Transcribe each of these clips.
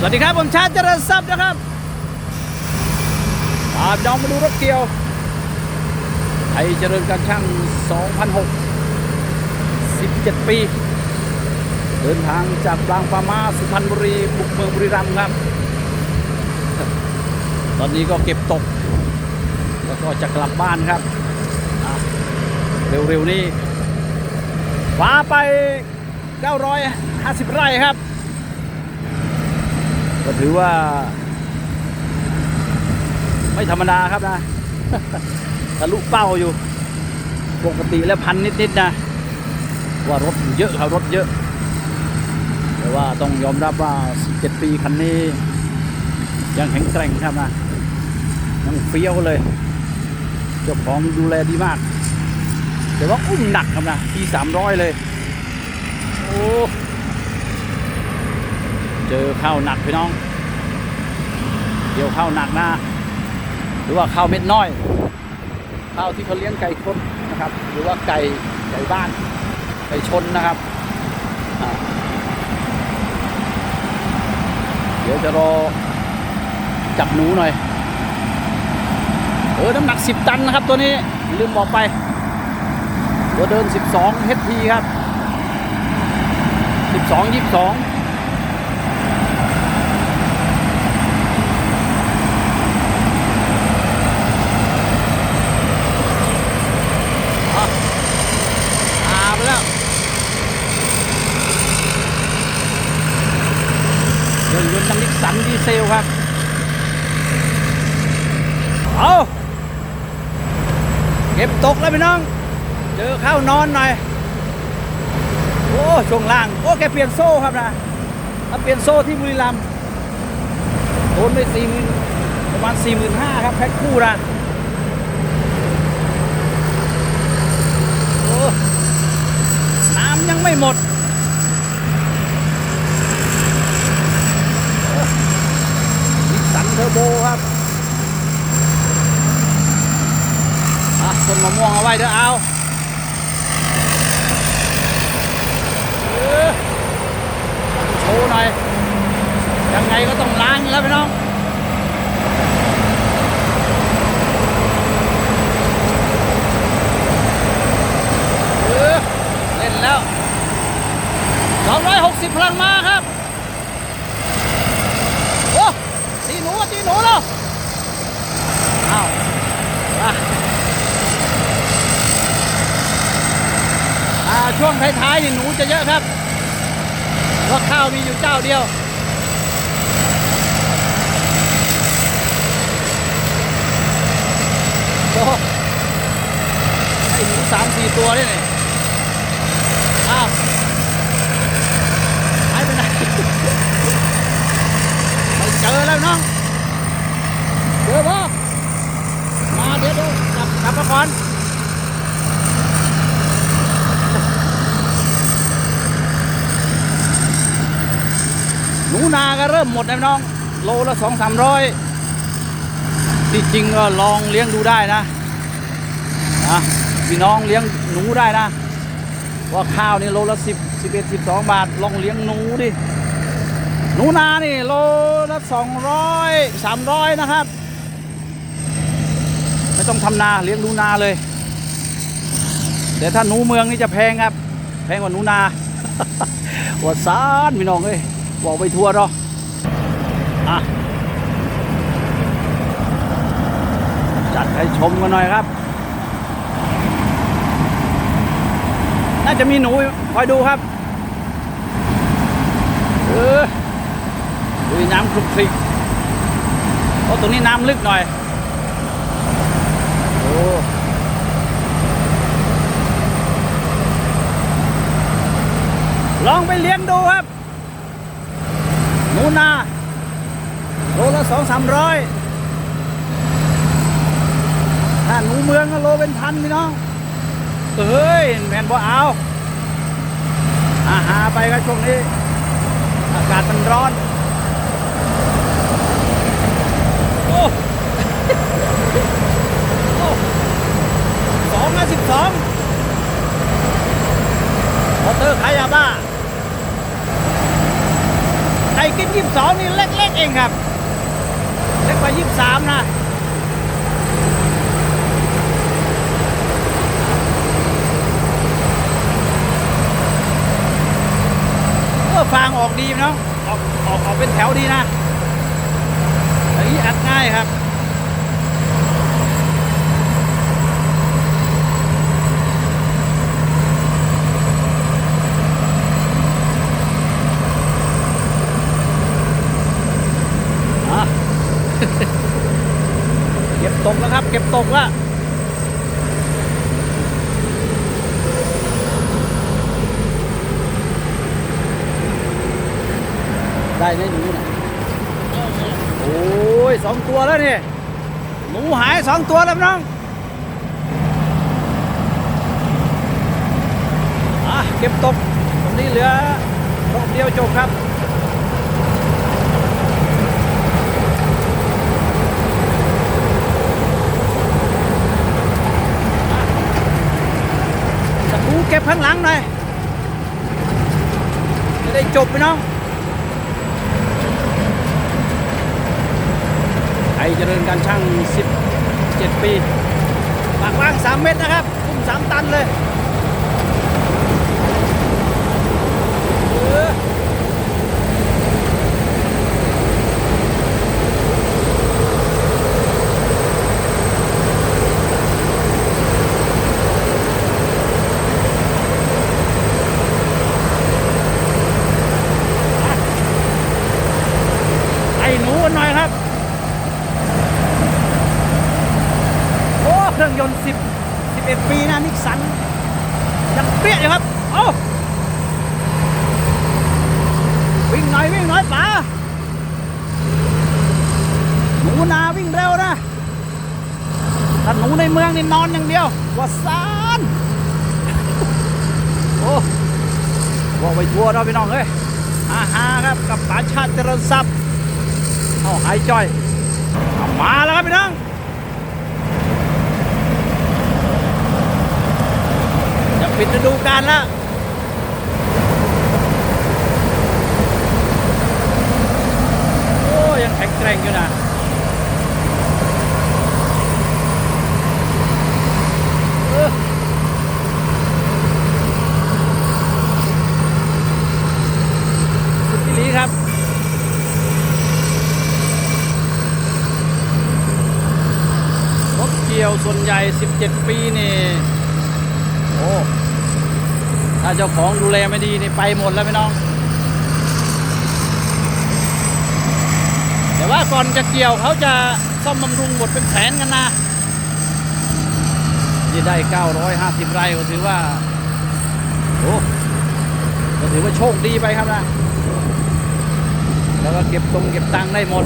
สวัสดีครับ ผมชาติเจริญทรัพย์นะครับพาพี่น้องมาดูรถเกี่ยว ไทยเจริญการช่าง 2006 17 ปี เดินทางจากบางปามาสุพรรณบุรีบุกเมืองบุรีรัมย์ครับ ตอนนี้ก็เก็บตก แล้วก็จะกลับบ้านครับ เร็วๆนี้ฟ้าไป 950 ไร่ครับ ก็ถือว่า ไม่ธรรมดาครับนะทะลุเป้าอยู่ ปกติแล้วพันนิดๆนะ ว่ารถเยอะครับรถเยอะ แต่ว่าต้องยอมรับว่า 17 ปีคันนี้ ยังแข็งแกร่งครับนะยังเฟี้ยวเลย เจ้าของดูแลดีมาก แต่ว่าอุ้มหนักครับนะทีสามร้อยเลย โอ้ เจอข้าวหนักพี่น้อง เดี๋ยวข้าวหนักนะ หรือว่าข้าวเม็ดน้อย ข้าวที่เขาเลี้ยงไก่ชนนะครับ หรือว่าไก่ไก่บ้าน ไก่ชนนะครับ เดี๋ยวจะรอจับหนูหน่อย เออ น้ำหนัก 10 ตันนะครับตัวนี้ ลืมบอกไป ตัวเดิน 12 HP ครับ 12 22 อะอาไปแล้วย นต์ยนต์น้ำนิกสันดีเซลครับ เอาเก็บตกแล้วพี่น้อง เจอข้าวนอนหน่อย โอ้ช่วงล่าง โอ้แกเปลี่ยนโซ่ครับนะถ้าเปลี่ยนโซ่ที่บุรีรัมย์โอนไปสี่หมื่นประมาณสี่หมื่นห้าครับแพ็คคู่นะโอ้น้ำยังไม่หมดนิสสันเท อร์โบครับอะต้นมะม่วงเอาไว้เด้อเอาเออโชว์หน่อยยังไงก็ต้องล้างแล้วพี่น้อง เออ เล่นแล้ว 260 พลังมาครับ โอ้ตีหนูอะตีหนูแล้วอ้าวอะ อ่า ช่วงท้ายๆนี่หนูจะเยอะครับเพราะข้าวมีอยู่เจ้าเดียว โอ้ไอ้หนูสามสี่ตัวนี่นี่อ้าวหายไปไหนไม่เจอแล้วน้องเจอปะมาเดี๋ยวดี๋ยกลับกลับมาก่อน นูนาก็เริ่มหมดนะพี่น้อง โลละสองสามร้อยที่จริงก็ลองเลี้ยงดูได้นะนะพี่น้องเลี้ยงหนูได้นะ ว่าข้าวนี่โลละสิบสิบเอ็ดสิบสองบาท ลองเลี้ยงหนูดิ หนูนานี่โลละสองร้อยสามร้อยนะครับ ไม่ต้องทำนาเลี้ยงหนูนาเลย แต่ถ้าหนูเมืองนี่จะแพงครับ แพงกว่าหนูนาวัดซานพี่น้องเอ้ย บอกไปทัวร์เนาะอะจัดให้ชมกันหน่อยครับ น่าจะมีหนูคอยดูครับเออดูน้ำคลุกคลิกโอ้ตรงนี้น้ำลึกหน่อยโอ้ลองไปเลี้ยงดูครับ นูนาโลละสองสามร้อยถ้าหนูเมืองก็โลเป็นพันพี่น้องเฮ้ยแมนบ่เอาอาหาไปก็ช่วงนี้ อากาศมันร้อน โอ้โอ้สองนะสิบสองมอเตอร์ขายยาบ้า ไก่ กินยี่สิบสองนี่เล็กๆเองครับ เล็กกว่ายี่สิบสามนะ เออฟางออกดี เนาะออกออกออกเป็นแถวดีนะอันนี้อัดง่ายครับเก็บตกแล้วครับ เก็บตกแล้ว ได้ไหมหนูน่ะโอ้ยสองตัวแล้วนี่หนูหายสองตัวแล้วน้องอะเก็บตกตรงนี้เหลือรอบเดียวจบครับตะปูเก็บข้างหลังหน่อยจะได้จบไปน้องไอ เจริญการช่าง 17 ปีปากว่าง 3 เมตรนะครับคุ้ม3 ตันเลยเออไอหนูกันหน่อยครับ โอ้เครื่อง ยนต์ 10 11 ปีนะนิกสันยังเปี้ยอยู่ครับเอ้วิ่งหน่อยวิ่งหน่อยป๋าหนูนาวิ่งเร็วนะถ้าหนูในเมืองนี่นอนอย่างเดียวว่าซานโอ้ว่าไปทัวร์เราะพี่น้องเอ้ยอาหาครับกับป๋าชาติเจริญทรัพย์เอาหายจ้อยเอามาแล้วครับพี่น้อง จะ ปิดฤดูกาลแล้วโอ้ยังแข็งแกร่งอยู่นะสุดที่ลีครับรถเกี่ยวส่วนใหญ่ 17 ปีนี่ โอ้ ถ้าเจ้าของดูแลไม่ดีนี่ไปหมดแล้วพี่น้อง แต่ว่าก่อนจะเกี่ยวเขาจะซ่อมบำรุงหมดเป็นแสนกันนะที่ได้ 950 ไร่ก็ถือว่าโอ้ก็ถือว่าโชคดีไปครับนะ แล้วก็เก็บตรงเก็บตังค์ได้หมด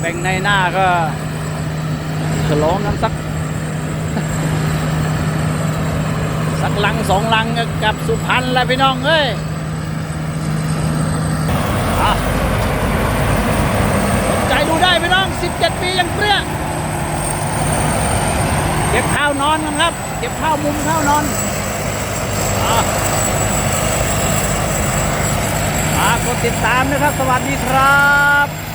แบ่งในหน้าก็ฉลองกันสัก สักลังสองลังกับสุพรรณแล้วพี่น้องเอ้ยสนใจดูได้พี่น้อง 17 ปียังเปรี้ยเก็บข้าวนอนกันครับ เก็บข้าวมุมข้าวนอนอะมากดติดตามนะครับ สวัสดีครับ